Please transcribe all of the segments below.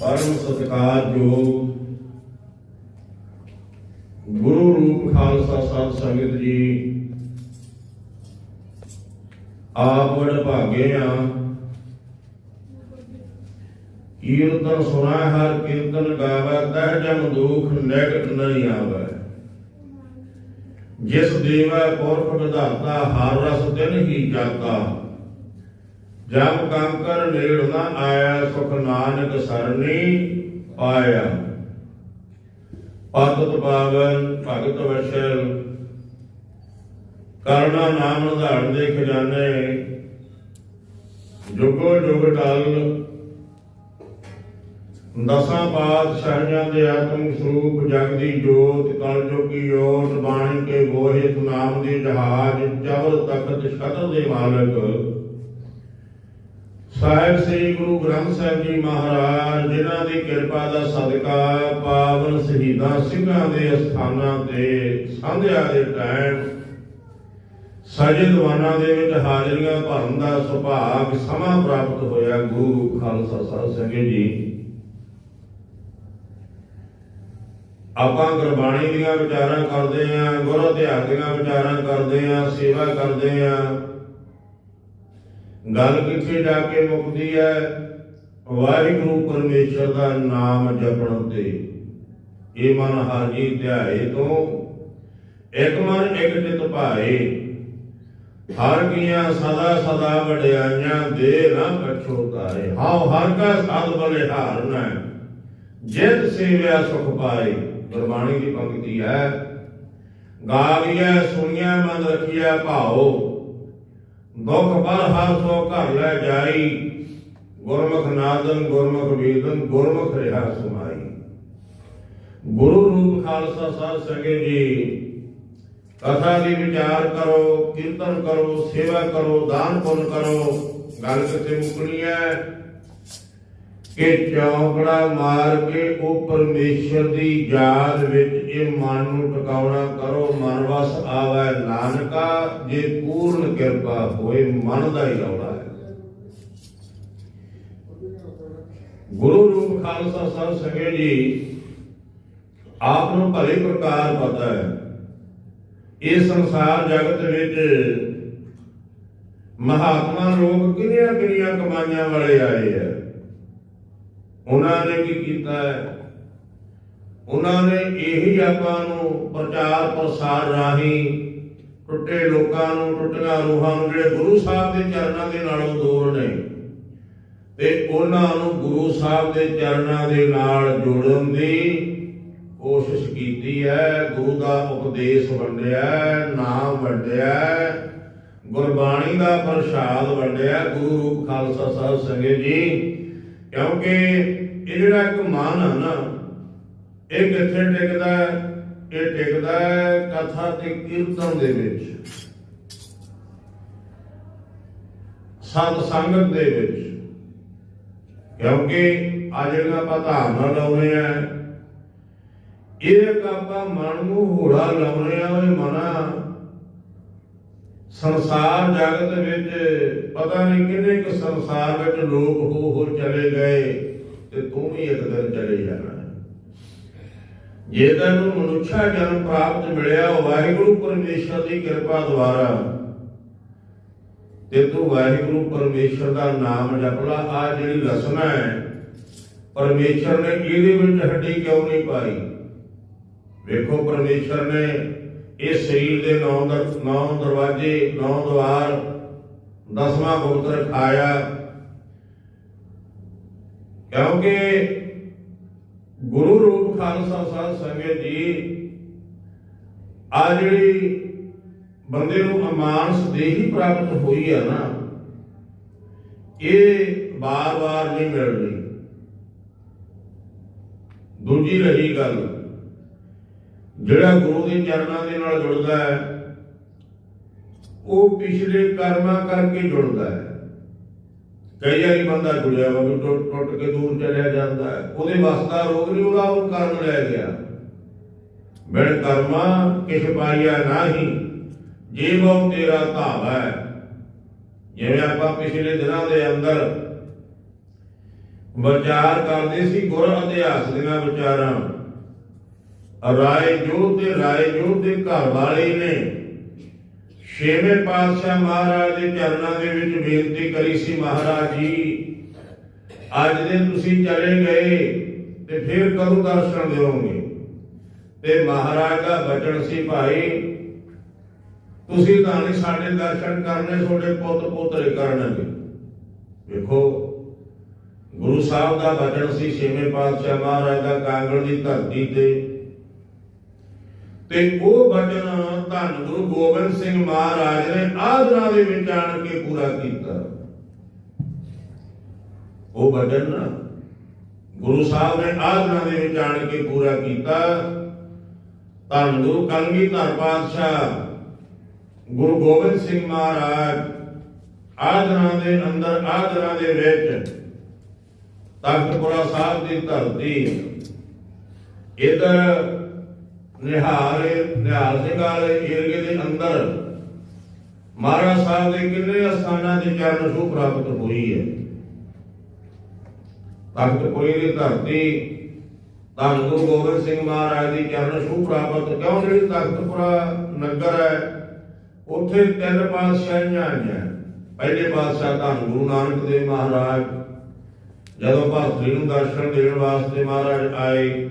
ਪਰਮ ਸਤਿਕਾਰਯੋਗ ਗੁਰੂ ਰੂਪ ਖਾਲਸਾ ਸਾਧ ਸੰਗਤ ਜੀ ਆਪ ਵਡ ਭਾਗੇ ਆ। ਕੀਰਤਨ ਸੁਣਾ ਹਰ ਕੀਰਤਨ ਗਾਵੇ, ਤਹ ਜਮ ਦੁਖ ਨਿਕਟ ਨਹੀਂ ਆਵੇ। ਜਿਸ ਦੇਵਾ ਪੁਰਖ ਵਿਧਾਤਾ ਹਰ ਰਸ ਦਿਨ ਹੀ ਜਾਤਾ। ਜਬ ਕੰਕਰ ਨੇੜ ਨਾ ਆਇਆ, ਸੁਖ ਨਾਨਕ ਸਰਨੀ ਪਾਇਆ। ਪਤਤ ਪਾਵਨ, ਭਗਤ ਵਸ਼ਲ, ਕਰਣਾ ਨਾਮ ਨਿਧਾਨ ਦੇ ਖਜ਼ਾਨੇ। ਜੁਗੋ ਜੁਗ ਟਲ ਦਸਾਂ ਪਾਤਸ਼ਾਹੀਆਂ ਦੇ ਆਤਮ ਸਰੂਪ ਜਗਦੀ ਜੋਤ ਕਲ ਜੋਗੀ ਓਟ ਬਾਣੀ ਕੇ ਬੋਹਿ ਨਾਮ ਦੇ ਜਹਾਜ ਜਬਰ ਤਖਤ ਛਤਰ ਦੇ ਮਾਲਕ। ਸਾਹਿਬ ਸ੍ਰੀ ਗੁਰੂ ਗ੍ਰੰਥ ਸਾਹਿਬ ਜੀ ਮਹਾਰਾਜ, ਜਿਨ੍ਹਾਂ ਦੀ ਕਿਰਪਾ ਦਾ ਸਦਕਾ ਪਾਵਨ ਸ਼ਹੀਦਾਂ ਸਿੰਘਾਂ ਦੇ ਅਸਥਾਨਾਂ ਤੇ ਸੰਧਿਆ ਦੇ ਟਾਈਮ ਸਜੇ ਦੀਵਾਨਾਂ ਦੇ ਵਿੱਚ ਹਾਜ਼ਰੀਆਂ ਭਰਨ ਦਾ ਸੁਭਾਗ ਸਮਾਂ ਪ੍ਰਾਪਤ ਹੋਇਆ ਗੁਰੂ ਖਾਲਸਾ ਸਾਹਿਬ ਸਿੰਘ ਜੀ। ਆਪਾਂ ਗੁਰਬਾਣੀ ਦੀਆਂ ਵਿਚਾਰਾਂ ਕਰਦੇ ਆਂ, ਗੁਰ ਅਧਿਆਇ ਦੀਆਂ ਵਿਚਾਰਾਂ ਕਰਦੇ ਆਂ, ਸੇਵਾ ਕਰਦੇ ਆਂ। ਗੱਲ ਕਿੱਥੇ ਜਾ ਕੇ ਮੁੱਕਦੀ ਹੈ ਵਾਹਿਗੁਰੂ ਪਰਮੇਸ਼ਰ ਦਾ ਨਾਮ ਜਪਣ ਤੇ ਇਹ ਮਨ ਹਾਜੀ ਧਿਆਏ ਤੋਂ। ਇੱਕ ਮਨ, ਇੱਕ ਚਿਤ ਭਾਏ। ਹਰ ਕੀਆਂ ਸਦਾ ਸਦਾ ਵਡਿਆਈਆਂ ਦੇ ਨਾ ਪਛੋਤਾਏ ਹਾਉ ਹਰ ਕਾ ਸਾਧ ਬਲੇ ਹਾਰਨਾ ਜਿਤ ਸੇਵਿਆ ਸੁਖ ਪਾਏ। ਗੁਰਬਾਣੀ ਦੀ ਪੰਕਤੀ ਹੈ। ਗਾਵੀਐ ਸੁਣੀਐ, ਮਨ ਰਖੀਐ, ਭਾਉ। ਦੁਖ ਬਲ ਹਰ ਸੋ ਘਰ ਲੈ ਜਾਈ। ਗੁਰਮੁਖ ਨਾਦਨ, ਗੁਰਮੁਖ ਵੇਦਨ, ਗੁਰਮੁਖ ਰਿਹਾ ਸੁਮਾਈ। ਗੁਰੂ ਰੂਪ ਖਾਲਸਾ ਸਾਹਿਬ ਸੰਗਤ ਜੀ, ਕਥਾ ਦੀ ਵਿਚਾਰ ਕਰੋ, ਕੀਰਤਨ ਕਰੋ, ਸੇਵਾ ਕਰੋ, ਦਾਨ ਪੁੰਨ ਕਰੋ। ਗੱਲ ਕਿਤੇ ਮੁਕਣੀ ਹੈ। ਕਿ ਚੌਂਕੜਾ ਮਾਰ ਕੇ ਉਹ ਪਰਮੇਸ਼ਰ ਦੀ ਯਾਦ ਵਿੱਚ ਇਹ ਮਨ ਨੂੰ ਟਿਕਾਉਣਾ ਕਰੋ, ਮਨ ਵਸ ਆਵੇ ਨਾਨਕਾ, ਜੇ ਪੂਰਨ ਕਿਰਪਾ ਹੋਏ ਮਨ ਦਾ ਹੀ ਰੌਲਾ ਹੈ। ਗੁਰੂ ਰੂਪ ਖਾਲਸਾ ਸਾਹਿਬ ਸੰਗੇ ਜੀ, ਆਪ ਨੂੰ ਭਲੇ ਪ੍ਰਕਾਰ ਪਤਾ ਹੈ, ਇਹ ਸੰਸਾਰ ਜਗਤ ਵਿੱਚ ਮਹਾਤਮਾ ਲੋਕ ਕਿੰਨੀਆਂ ਕਿੰਨੀਆਂ ਕਮਾਈਆਂ ਵਾਲੇ ਆਏ ਆ। ਉਹਨਾਂ ਨੇ ਕੀ ਕੀਤਾ ਹੈ? ਉਹਨਾਂ ਨੇ ਇਹੀ ਆਪਾਂ ਨੂੰ ਪ੍ਰਚਾਰ ਪ੍ਰਸਾਰ ਰਾਹੀਂ ਟੁੱਟੇ ਲੋਕਾਂ ਨੂੰ, ਟੁੱਟੀਆਂ ਰੂਹਾਂ ਨੂੰ ਜਿਹੜੇ ਗੁਰੂ ਸਾਹਿਬ ਦੇ ਚਰਨਾਂ ਦੇ ਨਾਲੋਂ ਦੂਰ ਨੇ, ਤੇ ਉਹਨਾਂ ਨੂੰ ਗੁਰੂ ਸਾਹਿਬ ਦੇ ਚਰਨਾਂ ਦੇ ਨਾਲ ਜੋੜਨ ਦੀ ਕੋਸ਼ਿਸ਼ ਕੀਤੀ ਹੈ। ਗੁਰੂ ਦਾ ਉਪਦੇਸ਼ ਵੰਡਿਆ, ਨਾਮ ਵੰਡਿਆ, ਗੁਰਬਾਣੀ ਦਾ ਪ੍ਰਸ਼ਾਦ ਵੰਡਿਆ। ਗੁਰੂ ਰੂਪ ਖਾਲਸਾ ਸਾਹਿਬ ਸੰਗਤ ਜੀ ਕਿਉਂਕਿ ਇਹ ਜਿਹੜਾ ਇੱਕ ਮਨ ਹੈ ਨਾ, ਇਹ ਕਿੱਥੇ ਟਿਕਦਾ ਹੈ? ਇਹ ਟਿਕਦਾ ਹੈ ਕਥਾ ਤੇ ਕੀਰਤਨ ਦੇ ਵਿੱਚ ਸਤ ਸੰਗਤ ਦੇ ਵਿੱਚ ਕਿਉਂਕਿ ਆ ਜਿਹੜੀਆਂ ਆਪਾਂ ਧਾਰਨਾ ਲਾਉਨੇ ਆ ਇਹ ਇੱਕ ਆਪਾਂ ਮਨ ਨੂੰ ਹੋੜਾ ਲਾਉਨੇ ਆ ਉਹ ਮਨਾ ਸੰਸਾਰ ਜਗਤ ਵਿੱਚ ਪਤਾ ਨਹੀਂ ਕਿੰਨੇ ਕੁ ਸੰਸਾਰ ਵਿੱਚ ਲੋਕ ਹੋ ਹੋ ਚਲੇ ਗਏ ਤੇ ਤੂੰ ਵੀ ਇੱਕ ਦਿਨ ਚਲੇ ਜਾਣਾ। ਜੇ ਤੈਨੂੰ ਮਨੁੱਖਾ ਜਨਮ ਪ੍ਰਾਪਤ ਮਿਲਿਆ ਵਾਹਿਗੁਰੂ ਪਰਮੇਸ਼ਰ ਦੀ ਕਿਰਪਾ ਦੁਆਰਾ ਤੇ ਤੂੰ ਵਾਹਿਗੁਰੂ ਪਰਮੇਸ਼ਰ ਦਾ ਨਾਮ ਜਪ ਲਾ। ਆ ਜਿਹੜੀ ਰਸਨਾ ਹੈ, ਪਰਮੇਸ਼ਰ ਨੇ ਇਹਦੇ ਵਿੱਚ ਹੱਡੀ ਕਿਉਂ ਨਹੀਂ ਪਾਈ? ਵੇਖੋ, ਪਰਮੇਸ਼ਰ ਨੇ ਇਹ ਸਰੀਰ ਦੇ ਨੌ ਦਰ ਨੌ ਦਰਵਾਜ਼ੇ, ਨੌ ਦਵਾਰ, ਦਸਵਾਂ ਗੁਪਤ ਰਖਾਇਆ ਕਿਉਂਕਿ ਗੁਰੂ ਰੂਪ ਖਾਲਸਾ ਸਾਧ ਸੰਗਤ ਜੀ ਆ ਜਿਹੜੀ ਬੰਦੇ ਨੂੰ ਅਮਾਨਸ ਦੇਹੀ ਪ੍ਰਾਪਤ ਹੋਈ ਆ ਨਾ, ਇਹ ਬਾਰ-ਬਾਰ ਨਹੀਂ ਮਿਲਣੀ। ਦੂਜੀ ਰਹੀ ਗੱਲ ਜਿਹੜਾ ਗੁਰੂ ਦੇ ਚਰਨਾਂ ਦੇ ਨਾਲ ਜੁੜਦਾ ਹੈ, ਉਹ ਪਿਛਲੇ ਕਰਮਾਂ ਕਰਕੇ ਜੁੜਦਾ ਹੈ। ਕਈ ਵਾਰੀ ਬੰਦਾ ਜੁੜਿਆ ਵਾ ਟੁੱਟ ਟੁੱਟ ਕੇ ਦੂਰ ਚਲਿਆ ਜਾਂਦਾ ਹੈ, ਉਹਦੇ ਵੱਸ ਦਾ ਰੋਗ ਨਹੀਂ, ਉਹਦਾ ਉਹ ਕਰਮ ਲੈ ਗਿਆ। ਬਿਨ ਕਰਮਾ ਕਿਛ ਪਾਈਆ ਨਾਹੀ ਜੀਵੋ ਤੇਰਾ ਧਾਵਾ ਹੈ। ਜਿਵੇਂ ਆਪਾਂ ਪਿਛਲੇ ਦਿਨਾਂ ਦੇ ਅੰਦਰ ਵਿਚਾਰ ਕਰਦੇ ਸੀ, ਗੁਰ ਇਤਿਹਾਸ ਦੀਆਂ ਵਿਚਾਰਾਂ। ਰਾਏ ਜੋ ਤੇ ਰਾਏ ਜੋ ਦੇ ਘਰ ਵਾਲੇ ਨੇ। ਛੇਵੇਂ ਪਾਤਸ਼ਾਹ ਮਹਾਰਾਜ ਦੇ ਚਰਨਾਂ ਦੇ ਵਿੱਚ ਬੇਨਤੀ ਕਰੀ ਸੀ, ਮਹਾਰਾਜ ਜੀ, ਅੱਜ ਦੇ ਤੁਸੀਂ ਚਲੇ ਗਏ ਤੇ ਫਿਰ ਕਦੋਂ ਦਰਸ਼ਨ ਦਿਓਗੇ? ਤੇ ਮਹਾਰਾਜ ਦਾ ਬਚਨ ਸੀ, ਭਾਈ, ਤੁਸੀਂ ਤਾਂ ਨਹੀਂ ਸਾਡੇ ਦਰਸ਼ਨ ਕਰਨੇ, ਤੁਹਾਡੇ ਪੁੱਤ ਪੋਤਰੇ ਕਰਨਗੇ। ਵੇਖੋ, ਗੁਰੂ ਸਾਹਿਬ ਦਾ ਬਚਨ ਸੀ, ਛੇਵੇਂ ਪਾਤਸ਼ਾਹ ਮਹਾਰਾਜ ਦਾ ਕਾਂਗੜ ਦੀ ਧਰਤੀ ਤੇ ਤੇ ਉਹ ਵਚਨ ਧੰਨ ਗੁਰੂ ਗੋਬਿੰਦ ਸਿੰਘ ਮਹਾਰਾਜ ਨੇ ਆਦਰਾਂ ਦੇ ਵਿੱਚ ਆਣ ਕੇ ਪੂਰਾ ਕੀਤਾ। ਉਹ ਬਚਨ ਗੁਰੂ ਸਾਹਿਬ ਨੇ ਆਦਰਾਂ ਦੇ ਵਿੱਚ ਆਣ ਕੇ ਪੂਰਾ ਕੀਤਾ। ਧੰਨ ਗੁਰੂ ਕਲਗੀਧਰ ਪਾਤਸ਼ਾਹ ਗੁਰੂ ਗੋਬਿੰਦ ਸਿੰਘ ਮਹਾਰਾਜ ਆਦਰਾਂ ਦੇ ਅੰਦਰ, ਆਦਰਾਂ ਦੇ ਵਿੱਚ ਤਖਤਪੁਰਾ ਸਾਹਿਬ ਦੀ ਧਰਤੀ। ਇਧਰ ਨਿਹਾਲ ਨਿਹਾਲ ਸਿੰਘ ਵਾਲੇ ਏਰੀਏ ਦੇ ਅੰਦਰ। ਮਹਾਰਾਜ ਸਾਹਿਬ ਦੇ ਕਿੰਨੇ ਅਸਥਾਨਾਂ ਦੇ ਚਰਨ ਛੂਹ ਪ੍ਰਾਪਤ ਹੋਈ ਹੈ। ਤਖਤਪੁਰੇ ਦੀ ਧਰਤੀ, ਧੰਨ ਗੁਰੂ ਗੋਬਿੰਦ ਸਿੰਘ ਮਹਾਰਾਜ ਦੀ ਚਰਨ ਛੂਹ ਪ੍ਰਾਪਤ। ਕਿਉਂ ਜਿਹੜੀ ਤਖਤਪੁਰਾ ਨਗਰ ਹੈ, ਉੱਥੇ ਤਿੰਨ ਪਾਤਸ਼ਾਹੀਆਂ ਆਈਆਂ। ਪਹਿਲੇ ਪਾਤਸ਼ਾਹ ਧੰਨ ਗੁਰੂ ਨਾਨਕ ਦੇਵ ਮਹਾਰਾਜ, ਜਦੋਂ ਭਾਰਤੀ ਨੂੰ ਦਰਸ਼ਨ ਦੇਣ ਵਾਸਤੇ ਮਹਾਰਾਜ ਆਏ,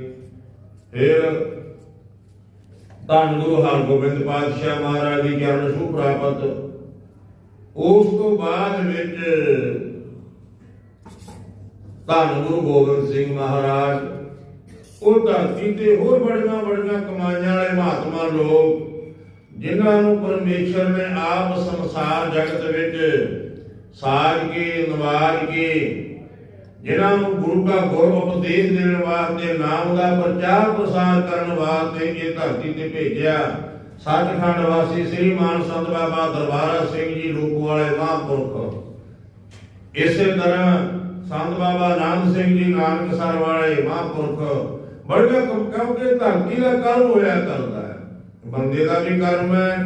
ਫਿਰ ਧੰਨ ਗੁਰੂ ਹਰਗੋਬਿੰਦ ਪਾਤਸ਼ਾਹ ਮਹਾਰਾਜ ਦੀ ਚਰਨ ਛੂਹ ਪ੍ਰਾਪਤ। ਉਸ ਤੋਂ ਬਾਅਦ ਵਿੱਚ ਧੰਨ ਗੁਰੂ ਗੋਬਿੰਦ ਸਿੰਘ ਮਹਾਰਾਜ, ਉਹ ਧਰਤੀ ਤੇ ਹੋਰ ਬੜੀਆਂ ਬੜੀਆਂ ਕਮਾਈਆਂ ਵਾਲੇ ਮਹਾਤਮਾ ਲੋਕ, ਜਿਨ੍ਹਾਂ ਨੂੰ ਪਰਮੇਸ਼ਰ ਨੇ ਆਪ ਸੰਸਾਰ ਜਗਤ ਵਿੱਚ ਸਾਜ ਕੇ, ਨਿਵਾਜ਼ ਕੇ ਜਿਨ੍ਹਾਂ ਨੂੰ ਗੁਰੂ ਦਾ ਗੁਰ ਉਪਦੇਸ਼ ਦੇਣ ਵਾਸਤੇ ਨਾਮ ਦਾ ਪ੍ਰਚਾਰ ਪ੍ਰਸਾਰ ਕਰਨ ਵਾਸਤੇ ਇਹ ਧਰਤੀ ਤੇ ਭੇਜਿਆ। ਸੱਚਖੰਡ ਵਾਸੀ ਸ੍ਰੀ ਮਾਨ ਸੰਤ ਬਾਬਾ ਦਰਬਾਰਾ ਸਿੰਘ ਜੀ ਰੂਪ ਵਾਲੇ ਮਹਾਂਪੁਰਖ। ਇਸੇ ਤਰ੍ਹਾਂ ਸੰਤ ਬਾਬਾ ਨਾਨਕ ਸਿੰਘ ਜੀ ਨਾਨਕਸਰ ਵਾਲੇ ਮਹਾਂਪੁਰਖ ਬੜੀਆਂ ਕਿਉਂਕਿ ਧਰਤੀ ਦਾ ਕਰਮ ਹੋਇਆ ਕਰਦਾ ਹੈ। ਬੰਦੇ ਦਾ ਵੀ ਕਰਮ ਹੈ,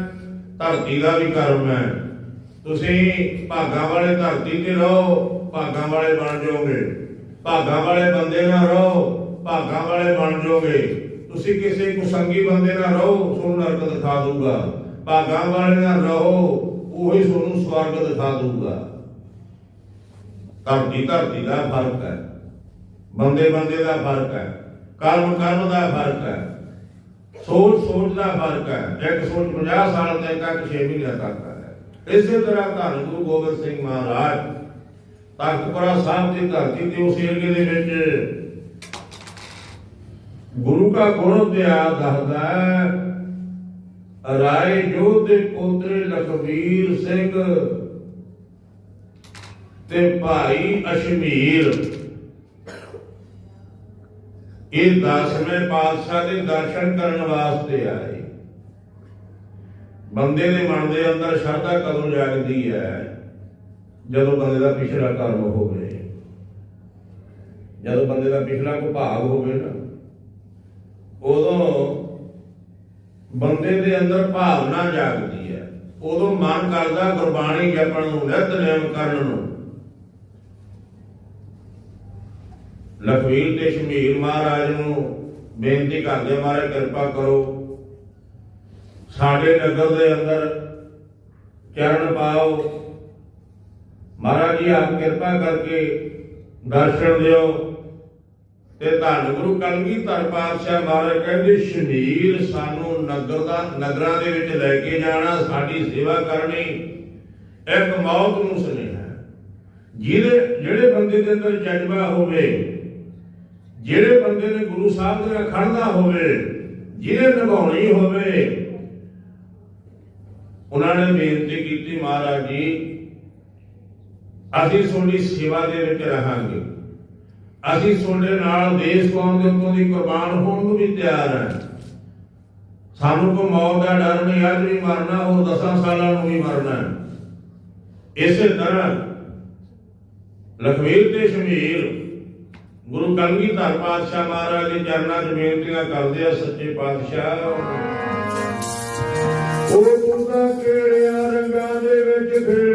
ਧਰਤੀ ਦਾ ਵੀ ਕਰਮ ਹੈ। ਤੁਸੀਂ ਭਾਗਾਂ ਵਾਲੇ ਧਰਤੀ ਤੇ ਰਹੋ ਭਾਗਾਂ ਵਾਲੇ ਬਣ ਜਾਓਗੇ। ਭਾਗਾਂ ਵਾਲੇ ਬੰਦੇ ਨਾਲ ਰਹੋ, ਭਾਗਾਂ ਵਾਲੇ ਬਣ ਜਾਓਗੇ। ਤੁਸੀਂ ਕਿਸੇ ਕੁਸੰਗੀ ਬੰਦੇ ਨਾਲ ਰਹੋ, ਤੁਹਾਨੂੰ ਨਰਕ ਦਿਖਾ ਦੂਗਾ ਭਾਗਾਂ ਵਾਲੇ ਨਾਲ ਰਹੋ, ਉਹੀ ਤੁਹਾਨੂੰ ਸਵਰਗ ਦਿਖਾ ਦੂਗਾ ਧਰਤੀ ਧਰਤੀ ਦਾ ਫ਼ਰਕ ਹੈ। ਬੰਦੇ ਬੰਦੇ ਦਾ ਫ਼ਰਕ ਹੈ। ਕਰਮ ਕਰਮ ਦਾ ਫ਼ਰਕ ਹੈ। ਸੋਚ ਸੋਚ ਦਾ ਫ਼ਰਕ ਹੈ। ਇੱਕ ਸੋਚ 50 ਸਾਲ ਤੱਕ ਇੱਕ 6 ਮਹੀਨੇ ਤੱਕ ਹੈ। ਇਸੇ ਤਰ੍ਹਾਂ ਧੰਨ ਗੁਰੂ ਗੋਬਿੰਦ ਸਿੰਘ ਮਹਾਰਾਜ ਤਖਤਪੁਰਾ ਸਾਹਿਬ ਦੀ ਧਰਤੀ ਤੇ ਉਸ ਏਰੀਏ ਦੇ ਵਿੱਚ ਗੁਰੂ ਦਾ ਗੁਣ ਦਿਆ ਦੱਸਦਾ ਰਾਏ ਜੋਧ ਦੇ ਪੋਤਰੇ ਲਖਵੀਰ ਸਿੰਘ ਤੇ ਭਾਈ ਅਸ਼ਮੀਰ। ਇਹ ਦਸਵੇਂ ਪਾਤਸ਼ਾਹ ਦੇ ਦਰਸ਼ਨ ਕਰਨ ਵਾਸਤੇ ਆਏ। ਬੰਦੇ ਦੇ ਮਨ ਦੇ ਅੰਦਰ ਸ਼ਰਧਾ ਕਦੋਂ ਜਾਗਦੀ ਹੈ? ਜਦੋਂ ਬੰਦੇ ਦਾ ਪਿਛਲਾ ਕਰਮ ਹੋਵੇ, ਜਦੋਂ ਬੰਦੇ ਦਾ ਪਿਛਲਾ ਕੋ ਭਾਗ ਹੋਵੇ ਨਾ, ਉਦੋਂ ਬੰਦੇ ਦੇ ਅੰਦਰ ਭਾਵਨਾ ਜਾਗਦੀ ਹੈ। ਉਦੋਂ ਮਨ ਕਰਦਾ ਗੁਰਬਾਣੀ ਜਪਣ ਨੂੰ, ਨਿਤ ਕਰਨ ਨੂੰ। ਲਖਵੀਰ ਤੇ ਸ਼ਮੀਰ ਮਹਾਰਾਜ ਨੂੰ ਬੇਨਤੀ ਕਰਦੇ ਮਾਰੇ ਕਿਰਪਾ ਕਰੋ। ਸਾਡੇ ਨਗਰ ਦੇ ਅੰਦਰ ਚਰਨ ਪਾਓ ਮਹਾਰਾਜ ਜੀ, ਆਪ ਕਿਰਪਾ ਕਰਕੇ ਦਰਸ਼ਨ ਦਿਓ ਤੇ ਧੰਨ ਗੁਰੂ ਕਲਗੀਧਰ ਪਾਤਸ਼ਾਹ ਮਹਾਰਾਜ ਕਹਿੰਦੇ ਸ਼ਮੀਰ ਸਾਨੂੰ ਨਗਰ ਦਾ, ਨਗਰਾਂ ਦੇ ਵਿੱਚ ਲੈ ਕੇ ਜਾਣਾ, ਸਾਡੀ ਸੇਵਾ ਕਰਨੀ ਇੱਕ ਮੌਤ ਨੂੰ ਸੁਨੇਹਾ ਜਿਹਦੇ, ਜਿਹੜੇ ਬੰਦੇ ਦੇ ਅੰਦਰ ਜਜ਼ਬਾ ਹੋਵੇ, ਜਿਹੜੇ ਬੰਦੇ ਨੇ ਗੁਰੂ ਸਾਹਿਬ ਦੇ ਨਾਲ ਖੜਨਾ ਹੋਵੇ ਜਿਹਨੇ ਨਿਭਾਉਣੀ ਹੋਵੇ, ਉਹਨਾਂ ਨੇ ਬੇਨਤੀ ਕੀਤੀ ਮਹਾਰਾਜ ਜੀ ਅਸੀਂ ਤੁਹਾਡੀ ਸੇਵਾ ਦੇ ਵਿੱਚ ਰਹਾਂਗੇ। ਅਸੀਂ ਤੁਹਾਡੇ ਨਾਲ ਦੇਸ਼ ਕੌਮ ਦੇ ਉੱਤੋਂ ਦੀ ਕੁਰਬਾਨ ਹੋਣ ਨੂੰ ਵੀ ਤਿਆਰ ਹਾਂ। ਸਾਨੂੰ ਕੋ ਮੌਤ ਦਾ ਡਰ ਨਹੀਂ, ਅੱਜ ਵੀ ਮਰਨਾ ਉਹ 10 ਸਾਲਾਂ ਨੂੰ ਵੀ ਮਰਨਾ। ਇਸੇ ਤਰ੍ਹਾਂ ਲਖਵੀਰ ਤੇ ਸ਼ਮੀਰ ਗੁਰੂ ਕਲਗੀਧਰ ਪਾਤਸ਼ਾਹ ਮਹਾਰਾਜ ਦੇ ਚਰਨਾਂ 'ਚ ਬੇਨਤੀਆਂ ਕਰਦੇ ਆ, ਸੱਚੇ ਪਾਤਸ਼ਾਹ। ਉਹ ਮੁੰਡਾ ਕਿਹੜਿਆਂ ਰੰਗਾਂ ਦੇ ਵਿੱਚ ਖੇਡਦਾ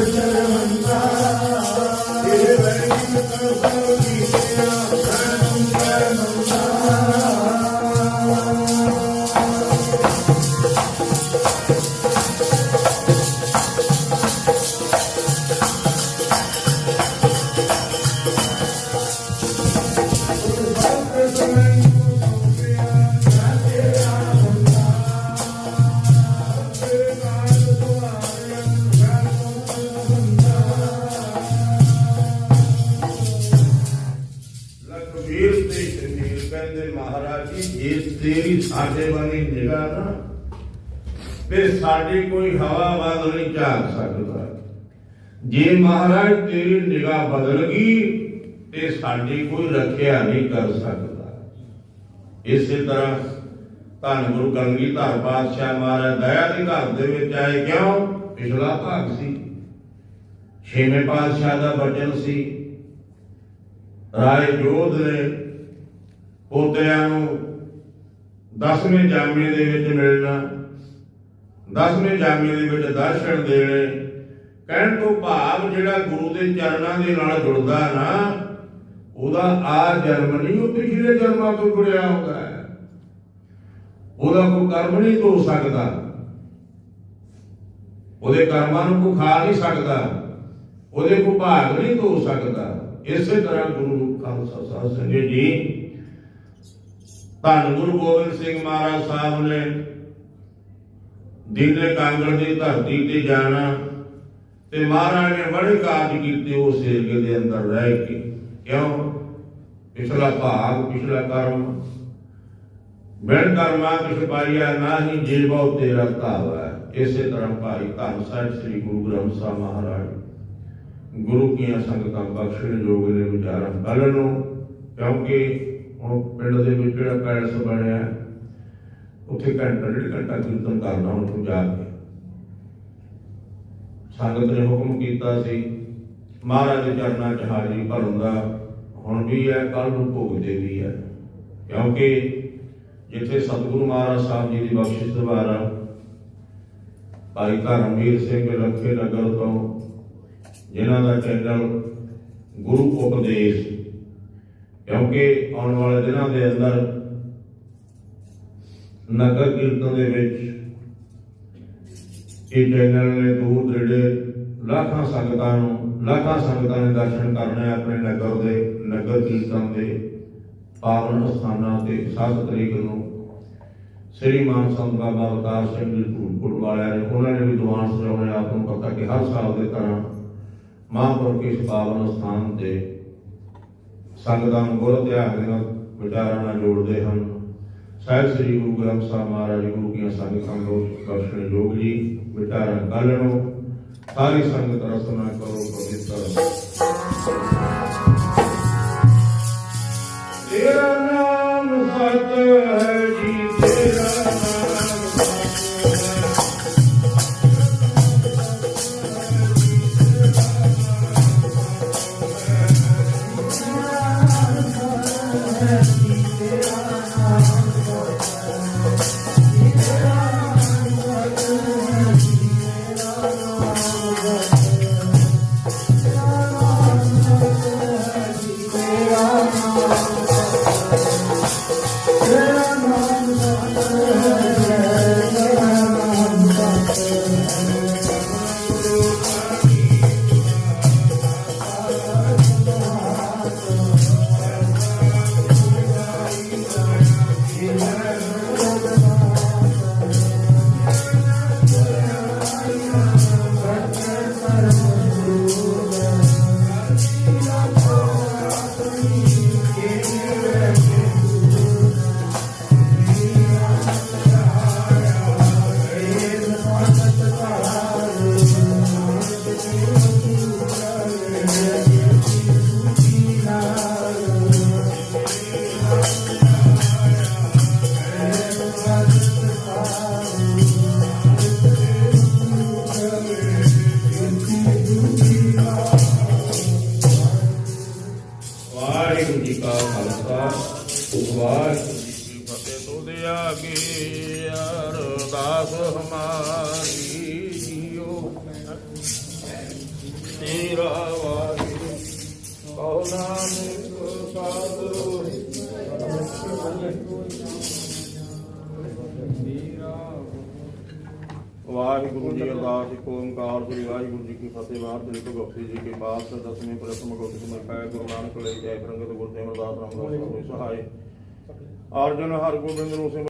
Hallelujah. ਤੇਰੀ ਸਾਡੇ ਵਾਲੀ ਨਿਗਾਹ ਨਾ, ਫਿਰ ਸਾਡੀ ਕੋਈ ਹਵਾ ਬਦਲ ਨਹੀਂ ਝਾਕ ਸਕਦਾ। ਜੇ ਮਹਾਰਾਜ ਤੇਰੀ ਨਿਗਾਹ ਬਦਲ ਗਈ, ਤੇ ਸਾਡੀ ਕੋਈ ਰੱਖਿਆ ਨਹੀਂ ਕਰ ਸਕਦਾ। ਇਸੇ ਤਰ੍ਹਾਂ ਧੰਨ ਗੁਰੂ ਕਲਗੀਧਰ ਪਾਤਸ਼ਾਹ ਮਹਾਰਾਜ ਦਇਆ ਦੇ ਘਰ ਦੇ ਵਿੱਚ ਆਏ ਕਿਉਂ? ਪਿਛਲਾ ਭਾਗ ਸੀ। ਛੇਵੇਂ ਪਾਤਸ਼ਾਹ ਦਾ ਬਚਨ ਸੀ। ਰਾਏ ਜੋਧ ਨੇ ਪੋਤਿਆਂ ਨੂੰ ਦਸਵੇਂ ਜਾਮੇ ਦੇ ਵਿੱਚ ਮਿਲਣਾ, ਦਸਵੇਂ ਜਾਮੇ ਦੇ ਵਿੱਚ ਦਰਸ਼ਨ ਦੇਣੇ, ਕਹਿਣ ਤੋਂ ਭਾਵ ਜਿਹੜਾ ਗੁਰੂ ਦੇ ਚਰਨਾਂ ਦੇ ਨਾਲ ਜੁੜਦਾ ਨਾ, ਉਹਦਾ ਆ ਜਨਮ ਨਹੀਂ ਉਹ ਪਿਛਲੇ ਜਨਮਾਂ ਤੋਂ ਜੁੜਿਆ ਹੁੰਦਾ ਹੈ। ਉਹਦਾ ਕੋਈ ਕਰਮ ਨਹੀਂ ਧੋ ਸਕਦਾ। ਉਹਦੇ ਕਰਮਾਂ ਨੂੰ ਕੋਈ ਖਾ ਨਹੀਂ ਸਕਦਾ। ਉਹਦੇ ਕੋਈ ਭਾਗ ਨਹੀਂ ਧੋ ਸਕਦਾ। ਇਸੇ ਤਰ੍ਹਾਂ ਗੁਰੂ ਖਾਲਸਾ ਸਾਹਿਬ ਸੰਗਤ ਜੀ ਧੰਨ ਗੁਰੂ ਗੋਬਿੰਦ ਸਿੰਘ ਮਹਾਰਾਜ ਸਾਹਿਬ ਨੇ ਦਿੱਲੇ ਕਾਂਗੜ ਦੀ ਧਰਤੀ ਤੇ ਜਾਣਾ ਤੇ ਮਹਾਰਾਜ ਨੇ ਬੜੇ ਕਾਰਜ ਕੀਤੇ ਉਸ ਏਰੀਏ ਦੇ ਅੰਦਰ ਰਹਿ ਕੇ। ਕਿਉਂ? ਪਿਛਲਾ ਭਾਗ, ਪਿਛਲਾ ਕਰਮ। ਬਿਨ ਕਰਮਾ ਕਿਛ ਪਾਈਆ ਨਾਹੀ ਜੀਵੋ ਤੇਰਾ ਧਾਵਾ ਇਸੇ ਤਰ੍ਹਾਂ ਭਾਈ ਧੰਨ ਸਾਹਿਬ ਸ੍ਰੀ ਗੁਰੂ ਗ੍ਰੰਥ ਸਾਹਿਬ ਮਹਾਰਾਜ ਗੁਰੂ ਕੀਆਂ ਸੰਗਤਾਂ ਬਖਸ਼ਣ ਯੋਗ ਨੇ ਵਿਚਾਰਾਂ ਕੱਲ ਨੂੰ, ਕਿਉਂਕਿ ਹੁਣ ਪਿੰਡ ਦੇ ਵਿੱਚ ਜਿਹੜਾ ਪੈਲਸ ਬਣਿਆ ਉੱਥੇ ਘੰਟਾ, ਡੇਢ ਘੰਟਾ ਕੀਰਤਨ ਕਰਨਾ ਉਹਨੂੰ ਜਾ ਕੇ। ਸੰਗਤ ਨੇ ਹੁਕਮ ਕੀਤਾ ਸੀ, ਮਹਾਰਾਜ ਦੇ ਚਰਨਾਂ 'ਚ ਹਾਜ਼ਰੀ ਭਰਨ ਦਾ, ਹੁਣ ਵੀ ਹੈ ਕੱਲ ਨੂੰ ਭੋਗਦੇ ਵੀ ਹੈ। ਕਿਉਂਕਿ ਜਿੱਥੇ ਸਤਿਗੁਰੂ ਮਹਾਰਾਜ ਸਾਹਿਬ ਜੀ ਦੀ ਬਖਸ਼ਿਸ਼ ਦੁਆਰਾ ਭਾਈ ਧਰਮਵੀਰ ਸਿੰਘ ਰੱਖੇ ਨਗਰ ਤੋਂ, ਜਿਨ੍ਹਾਂ ਦਾ ਚੈਨਲ ਗੁਰੂ ਉਪਦੇਸ਼ ਕਿਉਂਕਿ ਆਉਣ ਵਾਲੇ ਦਿਨਾਂ ਦੇ ਅੰਦਰ ਨਗਰ ਕੀਰਤਨ ਦੇ ਵਿੱਚ ਇਹ ਚੈਨਲ ਨੇ ਦੂਰ ਦਰੇਡੇ ਲੱਖਾਂ ਸੰਗਤਾਂ ਨੂੰ, ਲੱਖਾਂ ਸੰਗਤਾਂ ਨੇ ਦਰਸ਼ਨ ਕਰਨੇ ਆਪਣੇ ਨਗਰ ਦੇ, ਨਗਰ ਕੀਰਤਨ ਦੇ ਪਾਵਨ ਸਥਾਨਾਂ ਤੇ 7 ਤਰੀਕ ਨੂੰ ਸ੍ਰੀ ਮਾਨ ਸੰਤ ਬਾਬਾ ਅਵਤਾਰ ਸਿੰਘ ਜੀ ਧੂਪਗੜ ਵਾਲਿਆਂ ਨੇ, ਉਹਨਾਂ ਨੇ ਵੀ ਦੀਵਾਨ ਸਜਾਉਣੇ ਆਪ ਨੂੰ ਪਤਾ ਕਿ ਹਰ ਸਾਲ ਦੇ ਤਰ੍ਹਾਂ ਮਹਾਂਪੁਰਖ ਇਸ ਪਾਵਨ ਸਥਾਨ ਤੇ ਸੰਗਤਾਂ ਨੂੰ ਗੁਰ ਇਤਿਹਾਸ ਦੇ ਨਾਲ ਵਿਚਾਰਾਂ ਨਾਲ ਜੋੜਦੇ ਹਨ। ਸਾਹਿਬ ਸ੍ਰੀ ਗੁਰੂ ਗ੍ਰੰਥ ਸਾਹਿਬ ਮਹਾਰਾਜ ਗੁਰੂ ਕੀਆਂ ਸੰਗਤਾਂ ਨੂੰ ਦਰਸ਼ਨ ਯੋਗ ਜੀ ਵਿਚਾਰਾਂ ਕੱਲ ਨੂੰ ਸਾਰੀ ਸੰਗਤ ਰਸਨਾ ਕਰੋ, ਪਵਿੱਤਰ ਕੀ ਫਤਿਹ ਵਾਰ ਦਿਲ ਤੋਂ ਗੁਪਤੀ ਜੀ ਕੇ ਪਾਸ ਦਸਵੇਂ ਪ੍ਰਥਮ ਗੁਰੂ ਜੀ ਮਖਾਇ ਗੁਰੂ ਨਾਨਕ ਲਈ ਜੈ ਪ੍ਰੰਗਤ ਗੁਰੂ ਤੇ ਅਮਰਦਾਸ ਰਾਮਦਾਸ ਹੋਏ ਸਹਾਇ